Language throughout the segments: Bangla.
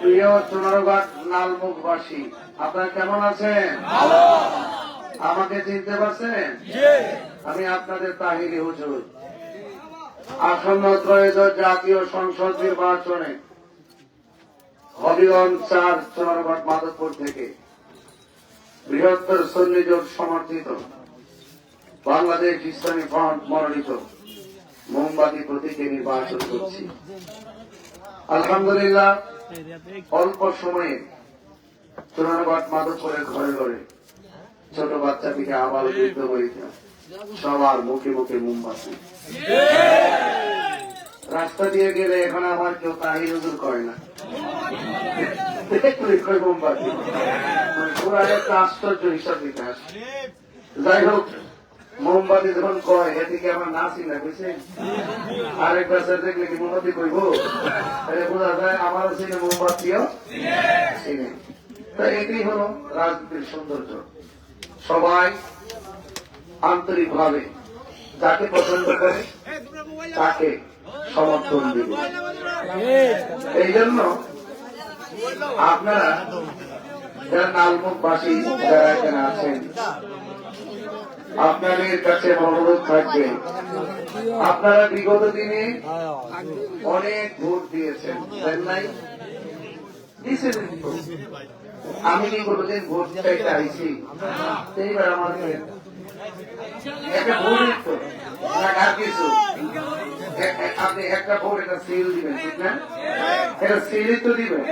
প্রিয় নালমুখবাসী আপনারা কেমন আছেন? আমাকে চিনতে পারছেন? আমি আপনাদের তাহিরি হুজুর। আসন্ন ত্রয়োদশ জাতীয় সংসদ নির্বাচনে হবিগঞ্জ চার চুনারঘাট মাধবপুর থেকে বৃহত্তর সন্নি জোট সমর্থিত বাংলাদেশ ইসলামী ফ্রন্ট মনোনীত মোমবাতি প্রতীকে নির্বাচন করছি। আলহামদুলিল্লাহ, অল্প সময়ে চুনারঘাট মাধবপুরের ঘরে ঘরে ছোট বাচ্চা থেকে আবার বৃদ্ধ বইটা সবার মুখে মুখে মোমবাতি। রাস্তা দিয়ে গেলে এখন আমার কেউ তাহির হুজুর করে না। মানে আশ্চর্য হিসাব বিকাশ। যাই হোক যখন কয় এদিকে আমার নাচি না দেখলে কি বোঝা যায় চিনে চিনে তা এটাই হলো রাজনীতির সৌন্দর্য। সবাই আন্তরিক ভাবে যাকে পছন্দ করে, তাকে সমর্থন দিবে। এই জন্য আপনারা যারা নালমুখবাসী যারা এখানে আছেন, আপনাদের কাছে অনুরোধ থাকবে, আপনারা বিগত দিনে অনেক ভোট দিয়েছেন, তাই নাই আমি কি কোনোদিন ভোট চাইতে আইছি? এইবার আমাদের একটা না, আর কিছু। আপনি একটা সিল দিবেন, ঠিক না? এটা সিলই তো দিবেন।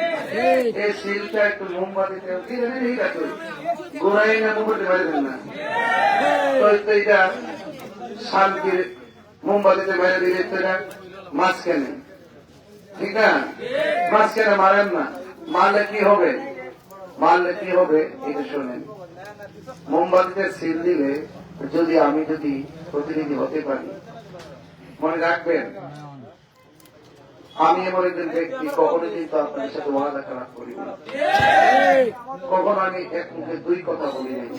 এই সিলটা একটু মোমবাতিতে ঠিক আছে? গোড়াই না, মোমবাতি মারিবেন না। এটা শান্তির মোমবাতিতে মেরে এটা মাঝখানে। ঠিক না? মাঝখানে মারেন না। মারলে কি হবে? মারলে কি হবে? এটা শোনেন। মোমবাতিতে সিল দিলে যদি আমি যদি প্রতিনিধি হতে পারি, মনে রাখবেন, আমি এমন একজন ব্যক্তি কখনো কিন্তু আপনার সাথে ওয়াদা খারাপ করি কখনো আমি এক মুখে দুই কথা বলি নাই।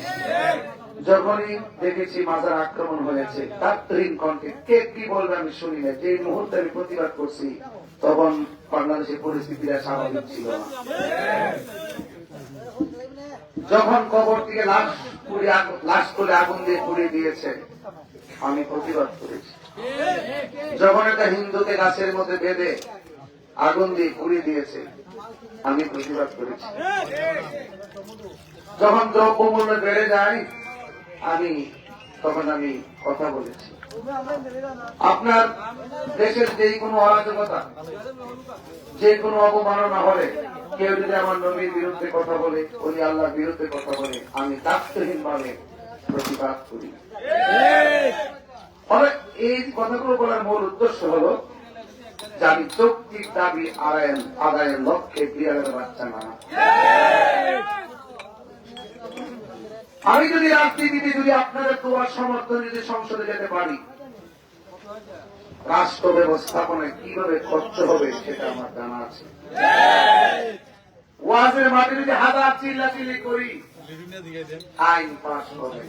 যখনই দেখেছি মাজার আক্রমণ হয়েছে তাত্ত্বিক কণ্ঠে কে কি বলবে আমি শুনি না যে মুহূর্তে আমি প্রতিবাদ করছি, তখন বাংলাদেশের পরিস্থিতিটা স্বাভাবিক ছিল না। যখন কবর থেকে লাশ পুড়ে লাশ তুলে আগুন দিয়ে পুড়িয়ে দিয়েছে। আমি প্রতিবাদ করেছি। যখন একটা হিন্দুকে গাছের মধ্যে বেঁধে আগুন দিয়ে পুড়িয়ে দিয়েছে, আমি প্রতিবাদ করেছি। যখন দ্রব্যমূল্য বেড়ে যায়, আমি, তখন আমি কথা বলেছি। আপনার দেশের যে কোনো অরাজকতা, যে কোনো অবমাননা হলে কেউ যদি আমার নবীর বিরুদ্ধে কথা বলে, ওই আল্লাহর বিরুদ্ধে কথা বলে, আমি দায়িত্বহীন ভাবে প্রতিবাদ করি। এই কথাগুলো বলার মূল উদ্দেশ্য হলো যে আমি যৌক্তিক দাবি আদায়ের লক্ষ্যে বিড়ালের বাচ্চা না আমি যদি রাজনীতিতে যদি আপনাদের তোমার সমর্থন যদি সংসদে যেতে পারি, রাষ্ট্র ব্যবস্থাপনায় কীভাবে খরচ হবে সেটা আমার জানা আছে। ওয়াজের মাঠে যদি হাজার চিল্লা চিল্লি করি, আইন পাশ হবে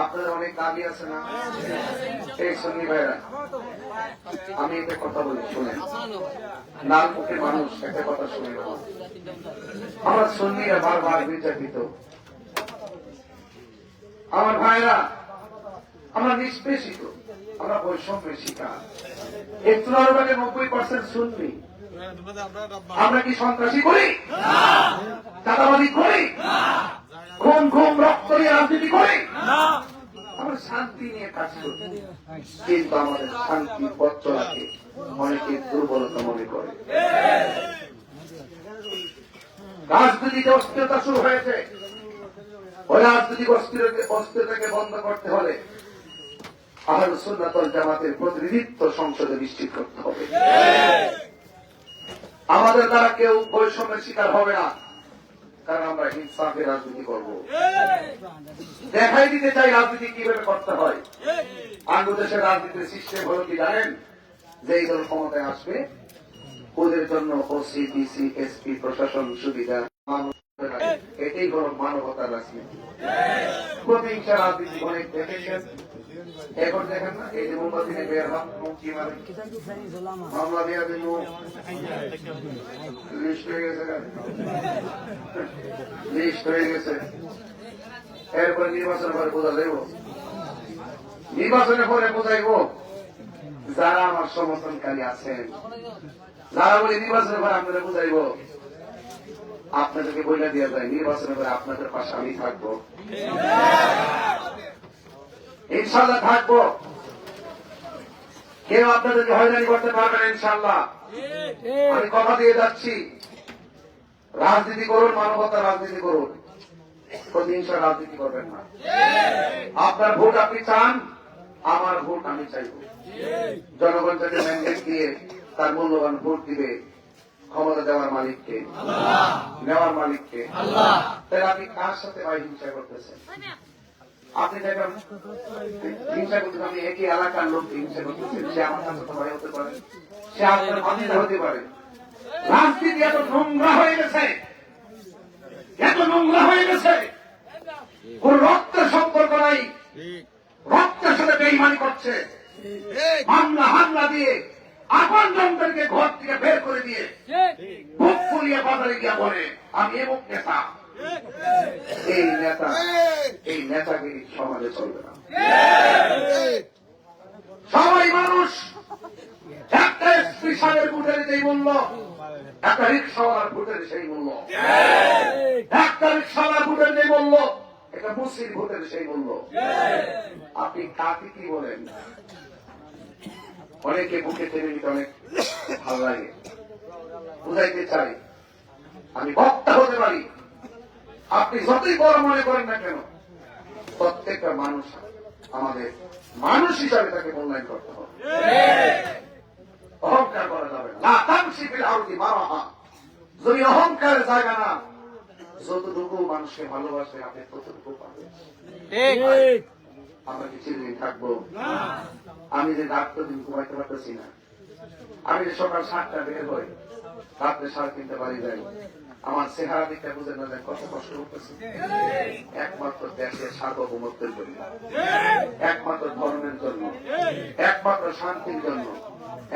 আপনাদের অনেক দাবি আছে না? এই সন্নি ভাইরা, আমি একটা কথা বলি, শুনেন। লাল মুখে মানুষ একটা কথা শুনে। আমরা সন্নিরা বারবার নির্যাতিত আমার ভাইরা আমরা নিষ্পেষিত, আমরা বৈষম্যের শিকার। এই চুনারবাগে নব্বই পার্সেন্ট শুনবি আমরা কি সন্ত্রাসী করি? চাঁদাবাদী করি? ঘুম ঘুম রক্ত নিয়ে রাজনীতি করি? আমরা শান্তি নিয়ে কাজ করি। কিন্তু আমাদের শান্তি পত্রটাকে অনেকে দুর্বলতা মনে করে। রাজনীতিতে অস্থিরতা শুরু হয়েছে। রাজনৈতিক অস্থিরতা- অস্থিরতাকে বন্ধ করতে হলে আহল সুন্নাতল জামাতের প্রতিনিধিত্ব সংসদে নিশ্চিত করতে হবে। আমাদের দ্বারা কেউ বৈষম্যের শিকার হবে না, কারণ আমরা হিংসাকে রাজনীতি করব। দেখাই দিতে চাই রাজনীতি কীভাবে করতে হয়। বাংলাদেশের রাজনীতির সিস্টেম হলো কি জানেন? যে দল ক্ষমতায় আসবে, ওদের জন্য ওসি ডিসি এসপি প্রশাসন সুবিধা। হলো মানবতার রাজনীতি। প্রতিহিংসা রাজনীতি অনেক দেখেছেন? এখন দেখেন না এই যে মোমবাতি বের হন মুক্তি মারে মামলা দেওয়া দিল। লিস্ট হয়ে গেছে। লিস্ট হয়ে গেছে। এরপরে নির্বাচন পরে বোঝা যাইব। নির্বাচনের পরে বোঝাইব যারা আমার সমর্থনকারী আছেন। যারা বলে নির্বাচনের পরে আপনাদের বুঝাইব আপনাদেরকে বইলা দেওয়া যায় নির্বাচনের পরে আপনাদের পাশে আমি থাকব। ইনশাল্লাহ থাকব। কেউ আপনাদেরকে হয়রানি করতে পারবে না ইনশাল্লাহ। আমি কথা দিয়ে যাচ্ছি। রাজনীতি করুন, মানবতা রাজনীতি করুন। প্রতিহিংসা রাজনীতি করবেন না। আপনার ভোট আপনি চান, আমার ভোট আমি চাইব। জনগণ তাকে ম্যান্ডেট দিয়ে তার মূল্যবান ভোট দিবে। ক্ষমতা দেওয়ার মালিককে। নেওয়ার মালিককে। তাহলে আপনি কার সাথে ভাই হিংসা করতেছেন? আপনি দেখেন হিংসা করতে আপনি একই এলাকার লোক হিংসা করতেছেন সে আমার তো ভাই হতে পারে। সে আপনার ভাতিজা হতে পারে। রাজনীতি এত নোংরা হয়ে গেছে। এত নোংরা হয়ে গেছে। কোন রক্তের সম্পর্ক নাই। রক্তের সাথে বেইমানি করছে। মামলা হামলা দিয়ে আপন জনদেরকে ঘর থেকে বের করে দিয়ে বুক ফুলিয়ে বাজারে গিয়া বলে আমি এমুক নেতা। এই নেতা এই নেতাগিরি সমাজে চলবে না। সবাই মানুষ একটা এসপি সাহেবের ভোটের যেই মূল্য একটা রিক্সাওয়ালার ভোটের সেই মূল্য। একটা রিক্সাওয়ালার ভোটের যে মূল্য একটা মুসলিম ভোটের সেই মূল্য। আপনি কাকে কি বলেন? অনেকে বুকে টেনে নিতে অনেক ভালো লাগে। বুঝাইতে চাই আমি বক্তা হতে পারি। আপনি যতই বড় মনে করেন না কেন, প্রত্যেকটা মানুষ আমাদের মানুষ হিসাবে তাকে মূল্যায়ন করতে হবে। অহংকার করা যাবে না। তামসিকের আরতি মারাহা। যদি অহংকারের জায়গা না, যতটুকু মানুষকে ভালোবাসে, আপনি ততটুকু পাবেন। আমরা কি চিরদিন থাকব? আমি যে ডাক্তার দিন ঘুমাইতে পারতেছি না। আমি যে সকাল সাতটা বের হই রাত্রে সাড়ে তিনটা বাড়ি যাই। আমার চেহারা দিকটা বুঝে না যায় কত কষ্ট করতেছে। একমাত্র দেশের সার্বভৌমত্বের জন্য। একমাত্র ধর্মের জন্য। একমাত্র শান্তির জন্য।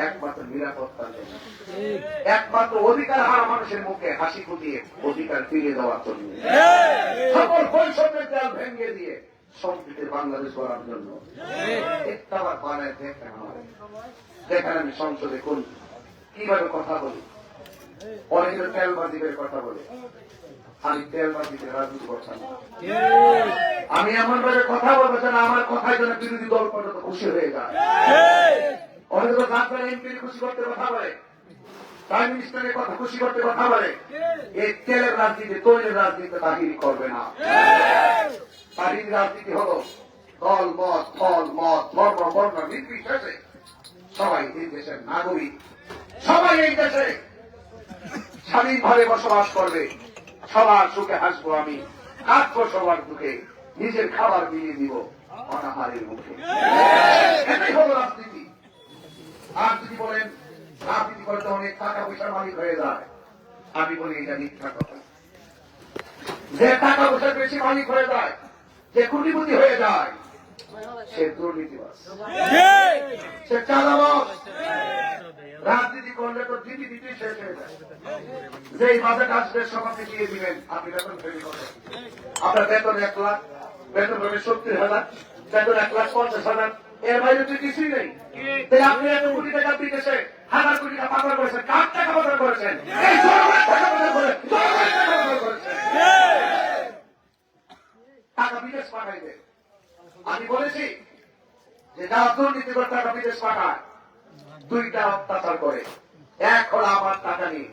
একমাত্র নিরাপত্তার জন্য। একমাত্র অধিকার হারা মানুষের মুখে হাসি ফুটিয়ে অধিকার ফিরিয়ে দেওয়ার জন্য। সকল বৈষম্যের দেয়াল ভেঙে দিয়ে সম্প্রীতির বাংলাদেশ করার জন্য। বানায় দেখেন আমাদের দেখেন আমি সংসদে কোন কীভাবে কথা বলি? অনেকে তেলবাজিদের কথা বলে। আমি রাজনীতি করতাম। আমি এমন ভাবে কথা বলব যেন আমার কথায় যেন বিরোধী দল পর্যন্ত খুশি হয়ে যায়। অনেকে তো জাতীয় এমপির খুশি করতে কথা বলে। প্রাইম মিনিস্টারের কথা খুশি করতে কথা বলে। এই। তেলের রাজনীতি তৈলের রাজনীতি তাহিরি করবে না। তাহিরি রাজনীতি হলো দল, মত, ফল, মত, ধর্ম, বর্ণ, নির্বিশেষে সবাই এই দেশের নাগরিক। সবাই এই দেশে স্বাধীনভাবে বসবাস করবে। সবার সুখে হাসবো আমি। কাঁদবো সবার দুঃখে নিজের খাবার বিলিয়ে দিব অনাহারের মুখে। এটাই হলো রাজনীতি। আর যদি বলেন, রাজনীতি করতে অনেক টাকা পয়সার মালিক হয়ে যায়। আমি বলি এটা মিথ্যা কথা। যে টাকা পয়সার বেশি মালিক হয়ে যায় যে কুটিপতি হয়ে যায়, সে দুর্নীতিবাস সে চালাবাস রাজনীতি করলে তো দিদি দিদি শেষ হয়ে যায়। যে এই বাজেট আসবে সবাইকে দিয়ে দিবেন। আপনি বেতন তৈরি করেন আপনার বেতন এক লাখ, বেতন হবে সত্তর হাজার, বেতন এক লাখ পঞ্চাশ হাজার। এর বাইরে তো কিছুই নেই। তাই আপনি এত কোটি টাকা বিদেশে হাজার কোটি টাকা পাচার করেছেন, কার টাকা পাচার করেছেন। টাকা বিদেশ পাঠাইবে। আমি বলেছি যে যারা দুর্নীতি করে টাকা বিদেশ পাঠায়। দুইটা অত্যাচার করে। এক হলো আমার টাকা নিয়ে।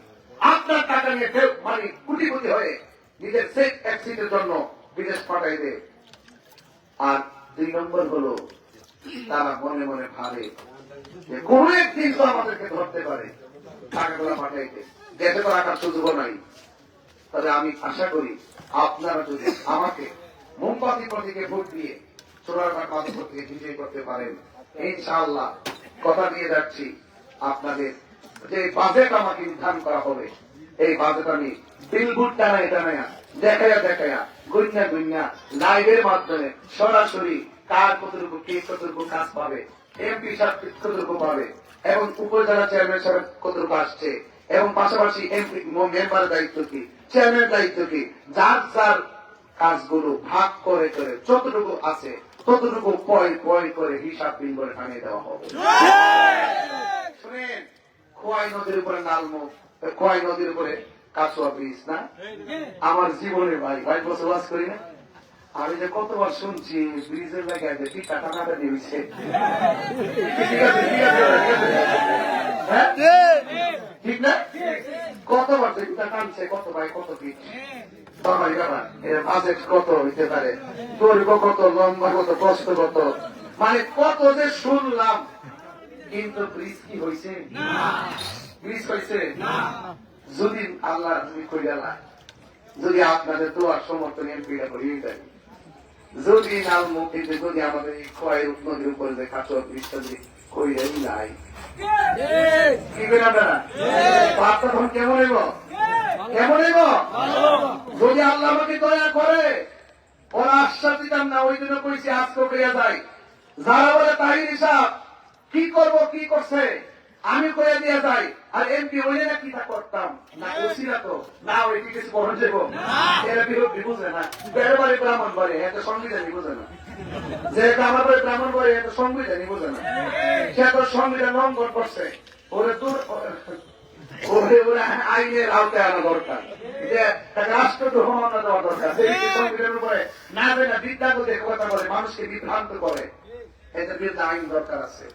আপনার টাকা নিয়ে মানে কুটিপতি হয়ে নিজের সেফ অ্যাক্সিডেন্টের জন্য বিদেশ পাঠাইবে। আর দুই নম্বর হলো, তারা মনে মনে ভাবে যে কোন একদিন তো আমাদেরকে ধরতে পারে টাকাগুলো পাঠাইতে। দেশে তো রাখার সুযোগও নাই। তবে আমি আশা করি আপনারা যদি আমাকে মোমবাতি প্রতীকে ভোট দিয়ে চোরাঘাট মাধ্যম থেকে বিজয়ী করতে পারেন। ইনশাআল্লাহ, কথা দিয়ে যাচ্ছি আপনাদের। যে বাজেট আমাকে নির্ধারণ করা হবে, এই বাজেট আমি বিলবুট টানা এটা না দেখাইয়া দেখাইয়া গুন্যা গুন্যা লাইভের মাধ্যমে সরাসরি কার কতটুকু কে কতটুকু কাজ পাবে এমপি সাহেব কতটুকু পাবে, এবং উপজেলা চেয়ারম্যান সাহেব কতটুকু আসছে, এবং পাশাপাশি এমপি মেম্বারের দায়িত্ব কি চেয়ারম্যানের দায়িত্ব কি, যার যার কাজগুলো ভাগ করে করে যতটুকু আছে, ততটুকু পয় পয় করে হিসাব বিল করে টানিয়ে দেওয়া হবে। খোয়াই নদীর উপরে নালমুখ খোয়াই নদীর উপরে কাছুয়া ব্রিজ, না? আমার জীবনে ভাই ভাই বসবাস করি না। আমি যে কতবার শুনছি, ব্রিজের জায়গায় যে টিকা টাকাটা নিয়েছে ঠিক না? কতবার টিকা টানছে, কত ভাই, কত কি এর বাজেট কত হইতে পারে দৈর্ঘ্য কত লম্বা কত কষ্ট কত মানে কত যে শুনলাম কিন্তু ব্রিজ কি হয়েছে ব্রিজ হয়েছে যদি আল্লাহ তুমি কইলা যদি আপনাদের দোয়ার সমর্থন এমপিরা করিয়ে দেয় যদি নাম মুক্তিতে যদি আমাদের এই ক্ষয়ের নদীর উপরে যে কাঁচর ব্রিজটা যদি কইলেই নাই কি করেন আপনারা বার্তা তখন কেমন এব কেমন যদি আল্লাহ আমাকে দয়া করে, ওরা আশ্বাস দিতাম না, ওই জন্য কইছি আজকে করিয়া যায় যারা বলে তাহির হিসাব, কি করব, কি করছে, আমি কইয়া দিয়া যাই। আর এমপি হইলে না কি করতাম? না ওসিরা তো? না ওই কি কিছু করণ যাব এরা বিরোধী বুঝে না। বেড়ে বাড়ি ব্রাহ্মণ বাড়ি এত সংবিধানই বুঝে না। যে আমার বাড়ি ব্রাহ্মণ বাড়ি এত সংবিধানই বুঝে না। সে তো সংবিধান লঙ্ঘন করছে। ওরে দূর আইনের আওতায় আনা দরকার। যে তাকে রাষ্ট্রদ্রোহ মামলা দেওয়া দরকার। ব্যক্তি সংবিধানের উপরে না না বিদ্যা করে কথা বলে মানুষকে বিভ্রান্ত করে, এদের বিরুদ্ধে আইন দরকার আছে।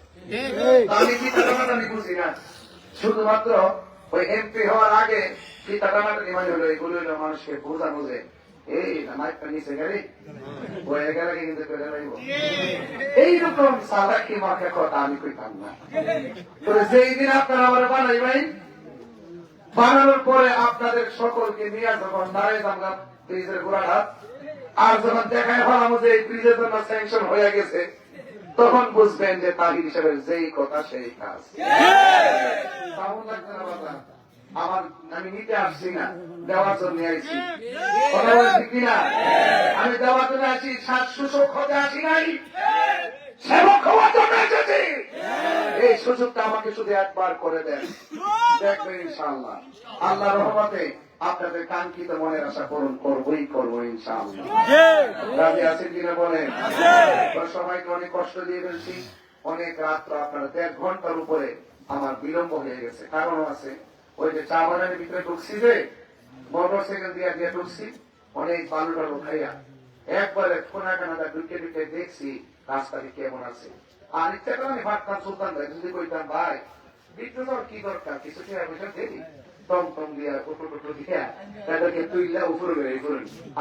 আমি কি টানাটা আমি বুঝি না। শুধুমাত্র ওই এমপি হওয়ার আগে কি টানাটা মানে হলো এগুলো হলো মানুষকে বোঝানো যে এইরকম সালাকি মাকে কথা আমি কইতাম না। যেই দিন আপনারা আমার বানাইবেন বানানোর পরে আপনাদের সকলকে নিয়ে যখন দাঁড়াই আমরা ব্রিজের গোড়াঘাট আর যখন দেখায় হলাম যে এই ব্রিজের জন্য স্যাংশন হয়ে গেছে, তখন বুঝবেন যে তাহির হিসেবে যেই কথা সেই কাজ? আমার আমি নিতে আসছি না, দেওয়ার জন্য আইছি। কথা বলছি কিনা আমি দেওয়ার জন্য আসি সাত সুযোগ হতে আসি নাই। সেবক হওয়ার জন্য এসেছি। এই সুযোগটা আমাকে শুধু একবার করে দেন। দেখবেন ইনশাআল্লাহ। আল্লাহ রহমতে আপনাদের কাঙ্ক্ষিত মনের আশা পূরণ করবোই করব ইনশাআল্লাহ। রাজি আছেন কিনা বলেন? সবাইকে অনেক কষ্ট দিয়ে ফেলছি। অনেক রাত্র আপনারা দেড় ঘণ্টার উপরে আমার বিলম্ব হয়ে গেছে। কারণ আছে ওই যে চা বাগানের ভিতরে ঢুকছি যে মোটর সাইকেল দিয়ে দিয়ে ঢুকছি অনেক বালু টালু খাইয়া। একবারে কোনা কানাদা ঢুকে ঢুকে দেখছি রাস্তাটি কেমন আছে। আর ইচ্ছা করে আমি ভাবতাম সুলতান ভাই, যদি কইতাম, ভাই কি দরকার? কিছু টাকা পয়সা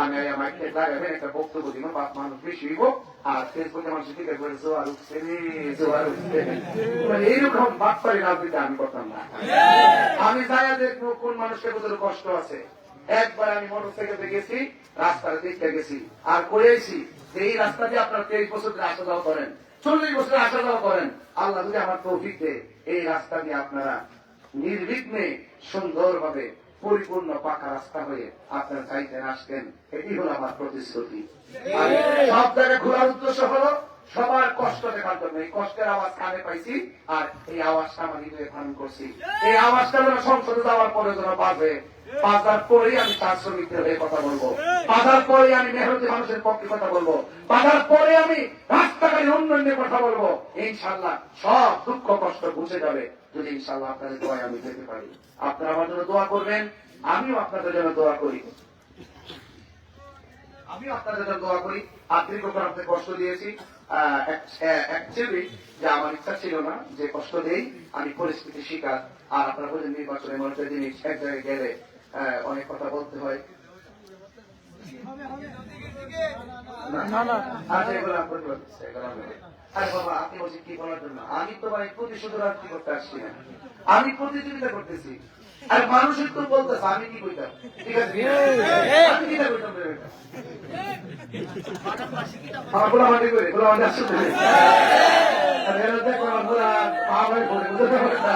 আমি এইরকম আমি করতাম না। আমি যাইয়া দেখব কোন মানুষের ভিতরে কষ্ট আছে। একবার আমি মোটর সাইকেলে গেছি রাস্তাটা দেখতে গেছি, আর করেছি এই রাস্তা দিয়ে আপনার তেইশ বছর আসা যাওয়া করেন চল্লিশ বছর আসা যাওয়া করেন, আল্লাহ যদি আমার তৌফিক এই রাস্তা দিয়ে আপনারা নির্বিঘ্নে সুন্দরভাবে পরিপূর্ণ পাকা রাস্তা হয়ে আপনারা চাইতেন আসতেন, এটি হলো আমার প্রতিশ্রুতি। সব জায়গায় ঘোরার উদ্দেশ্য হলো, সবার কষ্ট দেখার জন্য। এই কষ্টের আওয়াজ কানে পাইছি, আর এই আওয়াজটা আমার হৃদয়ে ধারণ করছি। এই আওয়াজটা যেন সংসদে যাওয়ার পরে যেন বাজে বাজার পরেই আমি চার শ্রমিকদের হয়ে কথা বলব। বাজার পরে আমি মেহনতি মানুষের পক্ষে কথা বলব। বাজার পরে আমি রাস্তাঘাটে উন্নয়নের কথা বলব। ইনশাল্লাহ সব দুঃখ কষ্ট বুঝে যাবে যদি ইনশাল্লাহ আপনাদের দোয়ায় আমি যেতে পারি। আপনারা আমার জন্য দোয়া করবেন, আমিও আপনাদের জন্য দোয়া করি। আমি আপনাদের জন্য দোয়া করি। উপর আপনাদের কষ্ট দিয়েছি। যে আমার ইচ্ছা ছিল না, যে কষ্ট দেই, আমি পরিস্থিতি শিকার। আর আপনারা বলেন নির্বাচনের মনে জিনিস এক জায়গায় গেলে অনেক কথা বলতে হয়। আমি তো প্রতিশোধ রাজনীতি করতে আসছি না। আমি প্রতিযোগিতা করতেছি। আর মানুষের তো বলতেছে আমি কি কইতাম? ঠিক আছে? আমি কি কইতাম? আমার গোলা মাটি করে গোলা মাটি আসতে আর এরা দেখো আমার ভাই বুঝতে না?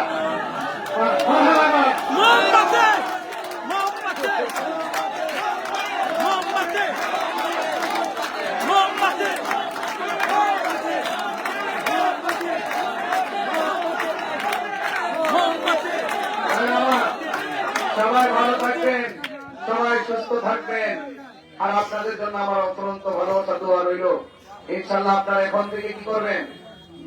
থাকবেন। আর আপনাদের জন্য আমার অত্যন্ত ভালোবাসা, দোয়া রইল। ইনশাল্লাহ আপনারা এখন থেকে কি করবেন?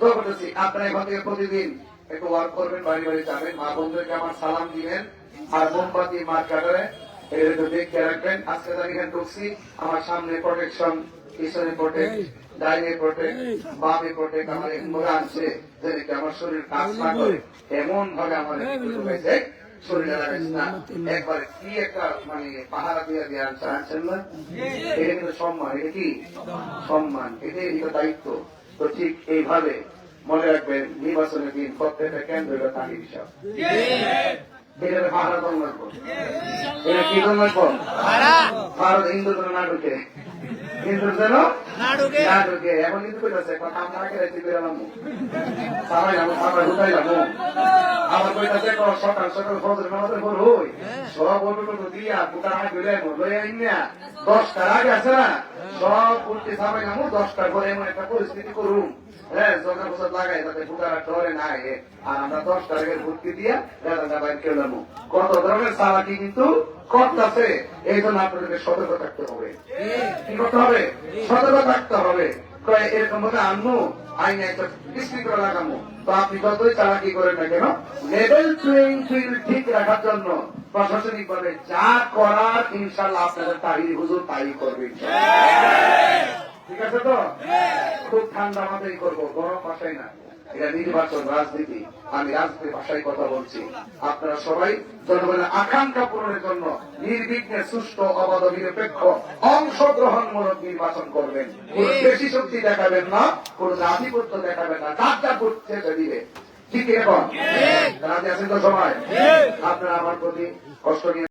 করতেছি, আপনারা এখন থেকে প্রতিদিন একটু ওয়ার্ক করবেন, বাড়ি বাড়ি যাবেন। মা বন্ধুকে আমার সালাম দিবেন। আর মোমবাতি মার কাটারে এটা দেখতে রাখবেন। আজকে আমি এখানে ঢুকছি। আমার সামনে প্রোটেকশন পিছনে প্রোটেক্ট ডাইনে প্রোটেক্ট বামে প্রোটেক্ট আমার এমন আছে। যে আমার শরীর কাজ না করে এমন ভাবে আমার ঢুকেছে শরীরে লাগাইছে না। একবার কি একটা মানে পাহারা দিয়ে দিয়ে আনছে না? এটা কিন্তু সম্মান এটা কি? সম্মান এটা এটা দায়িত্ব। তো ঠিক এইভাবে মনে রাখবেন নির্বাচনের দিন প্রত্যেকটা কেন্দ্র এটা হিসাব। এটা লাগবো এটা কি লাগবো ভারত হিন্দু না ঢুকে। হিন্দু না ঢুকে। এখন কিন্তু কইতাছে কথা আমরা এলাম যাব সাবাই ঢুকাই যাব আবার কইতাছে কো সকাল সকাল আছে আমরা কত ধরনের সালাকি কিন্তু করতেছে। এই জন্য আপনাদেরকে সতর্ক থাকতে হবে। কি করতে হবে? সতর্ক থাকতে হবে। এরকম ভাবে আনব আইনে একটা করে লাগামো। তো আপনি যতই চালাকি করেন না কেন লেভেল প্লেইং ফিল্ড ঠিক রাখার জন্য প্রশাসনিক ভাবে যা করার ইনশাল্লাহ আপনাদের তাই হুজুর তাই করবে ঠিক আছে তো? খুব ঠান্ডা মাথায় করব গরম বাসায় না। এটা নির্বাচন রাজনীতি। আমি রাজনীতির ভাষায় কথা বলছি। আপনারা সবাই জনগণের আকাঙ্ক্ষা পূরণের জন্য নির্বিঘ্নে সুষ্ঠু অবাধ নিরপেক্ষ অংশগ্রহণমূলক নির্বাচন করবেন। কোন বেশি শক্তি দেখাবেন না কোন আধিপত্য দেখাবেন না। যার যার করতে দিবে। ঠিক এখন? রাজি আছেন তো সবাই? আপনারা আমার প্রতি কষ্ট নিয়ে